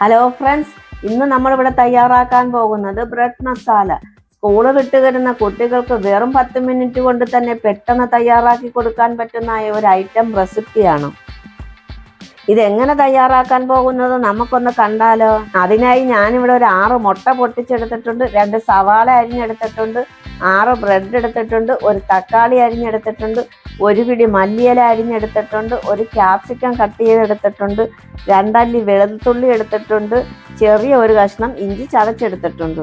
Hello friends ഇന്ന് നമ്മളിവിടെ തയ്യാറാക്കാൻ പോകുന്നത് ബ്രെഡ് മസാല. സ്കൂൾ വിട്ട് വരുന്ന കുട്ടികൾക്ക് വെറും പത്ത് മിനിറ്റ് കൊണ്ട് തന്നെ പെട്ടെന്ന് തയ്യാറാക്കി കൊടുക്കാൻ പറ്റുന്ന ഒരു ഐറ്റം റെസിപ്പിയാണ് ഇതെങ്ങനെ തയ്യാറാക്കാൻ പോകുന്നത് നമുക്കൊന്ന് കണ്ടാലോ? അതിനായി ഞാനിവിടെ ഒരു ആറ് മുട്ട പൊട്ടിച്ചെടുത്തിട്ടുണ്ട് രണ്ട് സവാള അരിഞ്ഞെടുത്തിട്ടുണ്ട് ആറ് ബ്രെഡ് എടുത്തിട്ടുണ്ട് ഒരു തക്കാളി അരിഞ്ഞെടുത്തിട്ടുണ്ട് ഒരു പിടി മല്ലിയില അരിഞ്ഞെടുത്തിട്ടുണ്ട് ഒരു ക്യാപ്സിക്കം കട്ട് ചെയ്തെടുത്തിട്ടുണ്ട് രണ്ടല്ലി വെളുത്തുള്ളി എടുത്തിട്ടുണ്ട് ചെറിയ ഒരു കഷ്ണം ഇഞ്ചി ചതച്ചെടുത്തിട്ടുണ്ട്.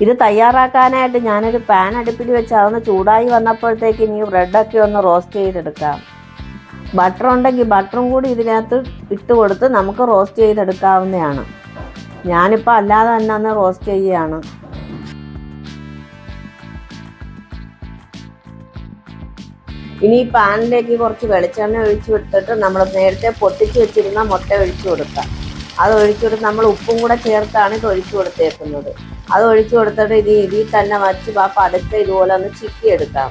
ഇത് തയ്യാറാക്കാനായിട്ട് ഞാനൊരു പാൻ അടുപ്പിൽ വെച്ച് അതൊന്ന് ചൂടായി വന്നപ്പോഴത്തേക്ക് ഇനി ബ്രെഡൊക്കെ ഒന്ന് റോസ്റ്റ് ചെയ്തെടുക്കാം. ബട്ടർ ഉണ്ടെങ്കിൽ ബട്ടറും കൂടി ഇതിനകത്ത് ഇട്ട് കൊടുത്ത് നമുക്ക് റോസ്റ്റ് ചെയ്തെടുക്കാവുന്നതാണ്. ഞാനിപ്പോൾ അല്ലാതെ തന്നെ ഒന്ന് റോസ്റ്റ് ചെയ്യുകയാണ് ഇനി ഈ പാനിലേക്ക് കുറച്ച് വെളിച്ചെണ്ണ ഒഴിച്ചു കൊടുത്തിട്ട് നമ്മൾ നേരത്തെ പൊട്ടിച്ച് വെച്ചിരുന്ന മുട്ട ഒഴിച്ചു കൊടുക്കാം. അത് ഒഴിച്ചു കൊടുത്ത് നമ്മൾ ഉപ്പും കൂടെ ചേർത്താണ് ഇത് ഒഴിച്ചു കൊടുത്തേക്കുന്നത്. അത് ഒഴിച്ചു കൊടുത്തിട്ട് ഇത് ഇതിൽ തന്നെ വച്ച് ആ പതുക്കെ ഇതുപോലെ ഒന്ന് ചിക്കി എടുക്കാം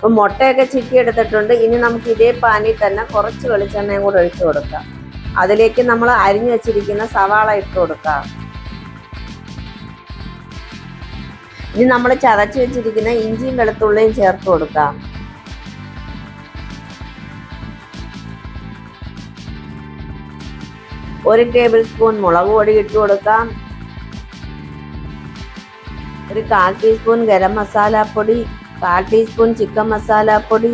അപ്പം മുട്ടയൊക്കെ ചിക്കി എടുത്തിട്ടുണ്ട് ഇനി നമുക്ക് ഇതേ പാനിൽ തന്നെ കുറച്ച് വെളിച്ചെണ്ണയും കൂടെ ഒഴിച്ചു കൊടുക്കാം. അതിലേക്ക് നമ്മൾ അരിഞ്ഞു വെച്ചിരിക്കുന്ന സവാള ഇട്ട് കൊടുക്കാം. ഇനി നമ്മൾ ചതച്ച് വെച്ചിരിക്കുന്ന ഇഞ്ചിയും വെളുത്തുള്ളിയും ചേർത്ത് കൊടുക്കാം. ഒരു ടേബിൾ സ്പൂൺ മുളക് പൊടി ഇട്ട് കൊടുക്കാം. ഒരു കാൽ ടീസ്പൂൺ ഗരം മസാലപ്പൊടി കാൽ ടീസ്പൂൺ ചിക്കൻ മസാലപ്പൊടി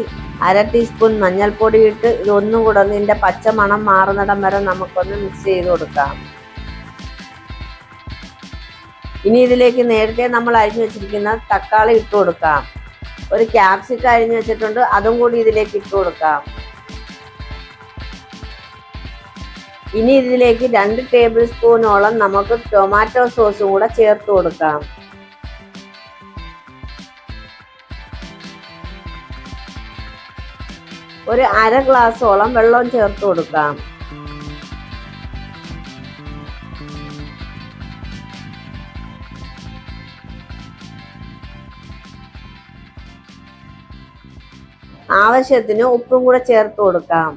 അര ടീസ്പൂൺ മഞ്ഞൾപ്പൊടി ഇട്ട് ഇതൊന്നും കൂടെ ഇതിന്റെ പച്ച മണം മാറുന്നിടം വരെ നമുക്കൊന്ന് മിക്സ് ചെയ്ത് കൊടുക്കാം. ഇനി ഇതിലേക്ക് നേരത്തെ നമ്മൾ അരിഞ്ഞു വെച്ചിരിക്കുന്ന തക്കാളി ഇട്ട് കൊടുക്കാം. ഒരു ക്യാപ്സിക്ക അരിഞ്ഞു വെച്ചിട്ടുണ്ട് അതും കൂടി ഇതിലേക്ക് ഇട്ട് കൊടുക്കാം. ഇനി ഇതിലേക്ക് രണ്ട് ടേബിൾ സ്പൂണോളം നമുക്ക് ടൊമാറ്റോ സോസും കൂടെ ചേർത്ത് കൊടുക്കാം. ഒരു അര ഗ്ലാസ്സോളം വെള്ളം ചേർത്ത് കൊടുക്കാം. ആവശ്യത്തിന് ഉപ്പും കൂടെ ചേർത്ത് കൊടുക്കാം.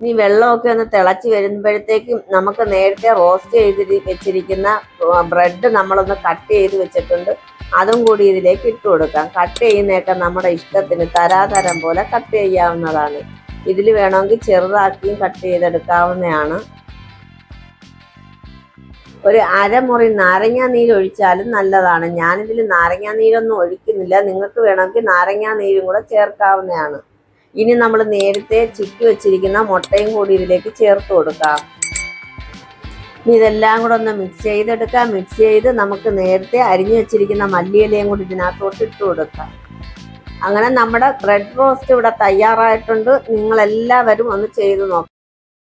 ഇനി വെള്ളമൊക്കെ ഒന്ന് തിളച്ച് വരുമ്പോഴത്തേക്കും നമുക്ക് നേരത്തെ റോസ്റ്റ് ചെയ്ത് വെച്ചിരിക്കുന്ന ബ്രെഡ് നമ്മളൊന്ന് കട്ട് ചെയ്ത് വെച്ചിട്ടുണ്ട്. അതും കൂടി ഇതിലേക്ക് ഇട്ട് കൊടുക്കാം. കട്ട് ചെയ്യുന്നതൊക്കെ നമ്മുടെ ഇഷ്ടത്തിന് തരാതരം പോലെ കട്ട് ചെയ്യാവുന്നതാണ്. ഇതിൽ വേണമെങ്കിൽ ചെറുതാക്കിയും കട്ട് ചെയ്തെടുക്കാവുന്നതാണ്. ഒരു അരമുറി നാരങ്ങാ നീര് ഒഴിച്ചാലും നല്ലതാണ്. ഞാനിതിൽ നാരങ്ങാ നീരൊന്നും ഒഴിക്കുന്നില്ല. നിങ്ങൾക്ക് വേണമെങ്കിൽ നാരങ്ങാ നീരും കൂടെ ചേർക്കാവുന്നതാണ്. ഇനി നമ്മൾ നേരത്തെ ചിക്കി വെച്ചിരിക്കുന്ന മുട്ടയും കൂടി ഇതിലേക്ക് ചേർത്ത് കൊടുക്കാം. ഇതെല്ലാം കൂടെ ഒന്ന് മിക്സ് ചെയ്തെടുക്കാം. മിക്സ് ചെയ്ത് നമുക്ക് നേരത്തെ അരിഞ്ഞു വെച്ചിരിക്കുന്ന മല്ലിയിലയും കൂടി ഇതിനകത്തോട്ട് ഇട്ട് കൊടുക്കാം. അങ്ങനെ നമ്മുടെ ബ്രെഡ് റോസ്റ്റ് ഇവിടെ തയ്യാറായിട്ടുണ്ട്. നിങ്ങളെല്ലാവരും ഒന്ന് ചെയ്ത് നോക്കാം.